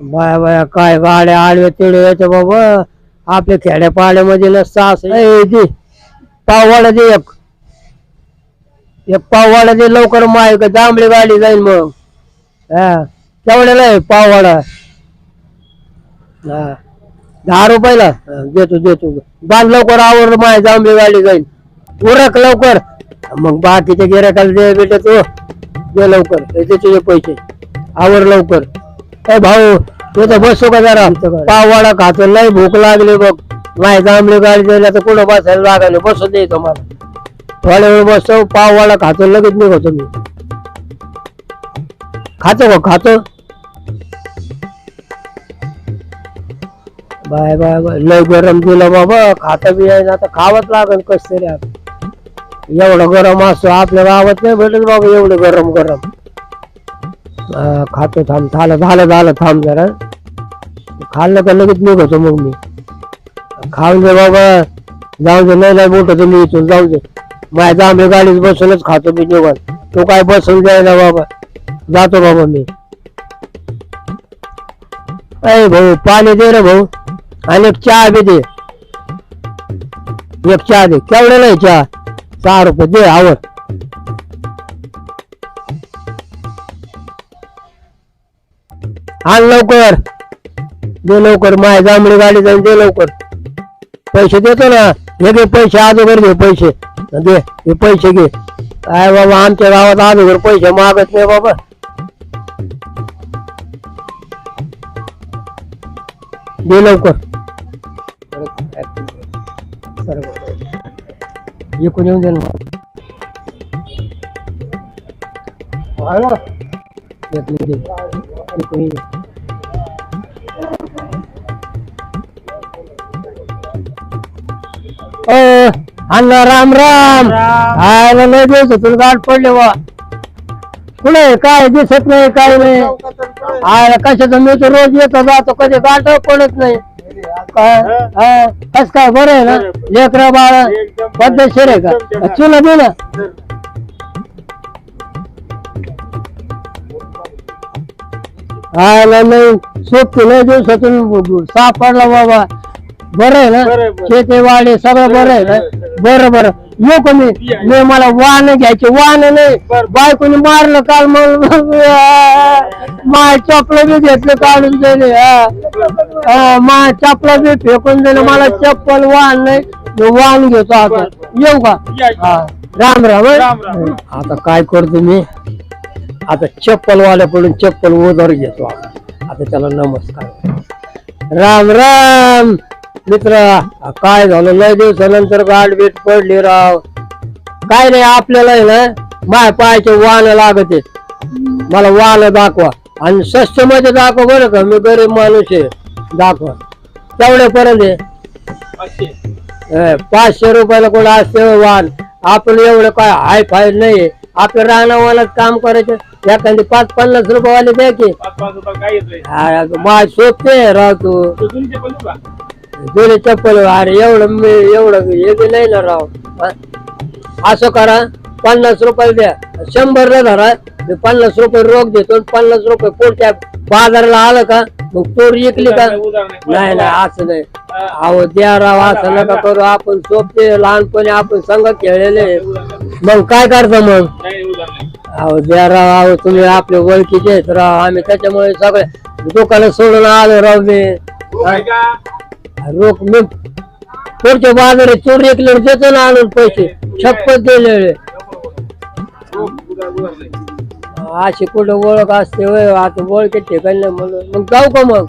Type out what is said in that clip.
बाया बाया काय गाड्या आडव्या तिडव्या याच्या बाबा आपल्या खेड्या पाड्यामध्ये नसतं असं. ए, दे. पाववाडा दे एक. एक पाववाडा दे लवकर माय का जांभळी गाडी जाईल मग. हा केवढ्याला आहे पाववाडा? हा दहा रुपयाला? हा, देतो देतो. बांध लवकर आवर माय जांभळी गाडी जाईल उरक लवकर. मग बाकीच्या गिराकाला दे बेटा तू. दे लवकर. त्याचे तुझे पैसे. आवर लवकर. ए भाऊ तुझं बसतो का जरा? पाववाडा खातो लय भूक लागली बघ. माय जांभळी गाडी दिल्या तर कुठं बसायला लागायला? बसू दे तुम्हाला. थोड्या वेळ बसतो पाववाडा खातो लगेच निघतो मी. खातो का? खातो. Bye bye bye. लय गरम दिलं बाबा. खाता बी आहे ना आता खावंच लागेल कस तरी. एवढं गरम असतो आपल्या गावात नाही भेटत बाबा एवढं गरम गरम हा, खातो थांब झालं झालं झालं थांब जरा. खाल्लं का लगेच निघतो मग मी. खाऊन दे बाबा. जाऊ दे नाही नाही मोठं मी इथून जाऊ दे. माझ्या जांभळी गाडीत बसूनच खातो मी निघून तो काय बसून जायला बाबा. जातो बाबा मी. अय भाऊ पाणी दे रे भाऊ. आणि एक चहा बी दे. एक चहा दे. केवढं नाही चहा? सहा रुपये दे आवड आण लवकर. दे लवकर. माय जांभळी गाडी जाऊन दे लवकर. पैसे देतो ना. हे घे पैसे अगोदर घे पैसे. दे हे पैसे घे. काय बाबा आमच्या गावात अगोदर पैसे मागत नाही बाबा. दे लवकर. एकूण येऊन ना. एक मिनिट अण्णा राम राम. आयला लय दिवस तुला गाठ पडले वा कुठे काय दिसत नाही काय नाही. आयला कशाचं? मी तर रोज येतो जातो. कधी गाठ पडत नाही. काय? हा, कस काय? बरं आहे ना? लेकरा बाळ पद्धतशीर आहे का? चुला दे ना. आयला नाही सोपती लय दिवसातून साफ पडला बाबा. बरं आहे ना? शेती वाडे सगळं बरं आहे ना? बरं बरं येऊ का मी मी मला वाहन घ्यायचे. वाहन नाही. बायकोनी मारलं काल मग. माय चपलं बी घेतलं काढून दिले हा. माय चपला बी फेकून दिलं. मला चप्पल वाहन नाही. मी वाहन घेतो आता. येऊ का? राम राम. आता काय करतो मी? आता चप्पल वाल्याकडून चप्पल उधार घेतो आता आता त्याला नमस्कार. राम राम. मित्र काय झालं? लय दिवसानंतर गाठ बीट पडली राव. काय नाही आपल्याला आहे ना माय पायाचे वाहन लागत आहेत. मला वाहन दाखवा. आणि स्वस्त मध्ये दाखवा बरं का मी गरीब माणूस आहे. दाखवा. तेवढ्यापर्यंत आहे ए, पाचशे रुपयाला कोण असते हो वाहन? आपण एवढं काय हाय फाय नाही. आपल्या राहण्यावालाच काम करायचं. एखादी पाच पन्नास रुपयावाले द्या की माझ सोपते राव तू. जुने चप्पल अरे एवढं मी एवढं हे बी नाही ना राव. हा? असं करा पन्नास रुपये द्या. शंभर न धरा मी पन्नास रुपये रोख देतो आणि पन्नास रुपये पुढच्या बाजाराला आलं का मग तोर विकली का? नाही नाही असं नाही. अहो द्या राव असं नका करू. आपण सोपते लहानपणी आपण संघ खेळलेले मग काय करतो मग? अहो द्या राव अहो तुम्ही आपले ओळखीचे आहेत राव. आम्ही त्याच्यामुळे सगळे दुकानं सोडून आलो राव मी. हा? रोख मी पुढच्या बाजारात चोर एकल्यावर देतो ना आणून पैसे. छप्पत दिलेले. अशी कुठं ओळख असते वय आता ओळख ठिकाणी म्हणून. मग जाऊ का मग?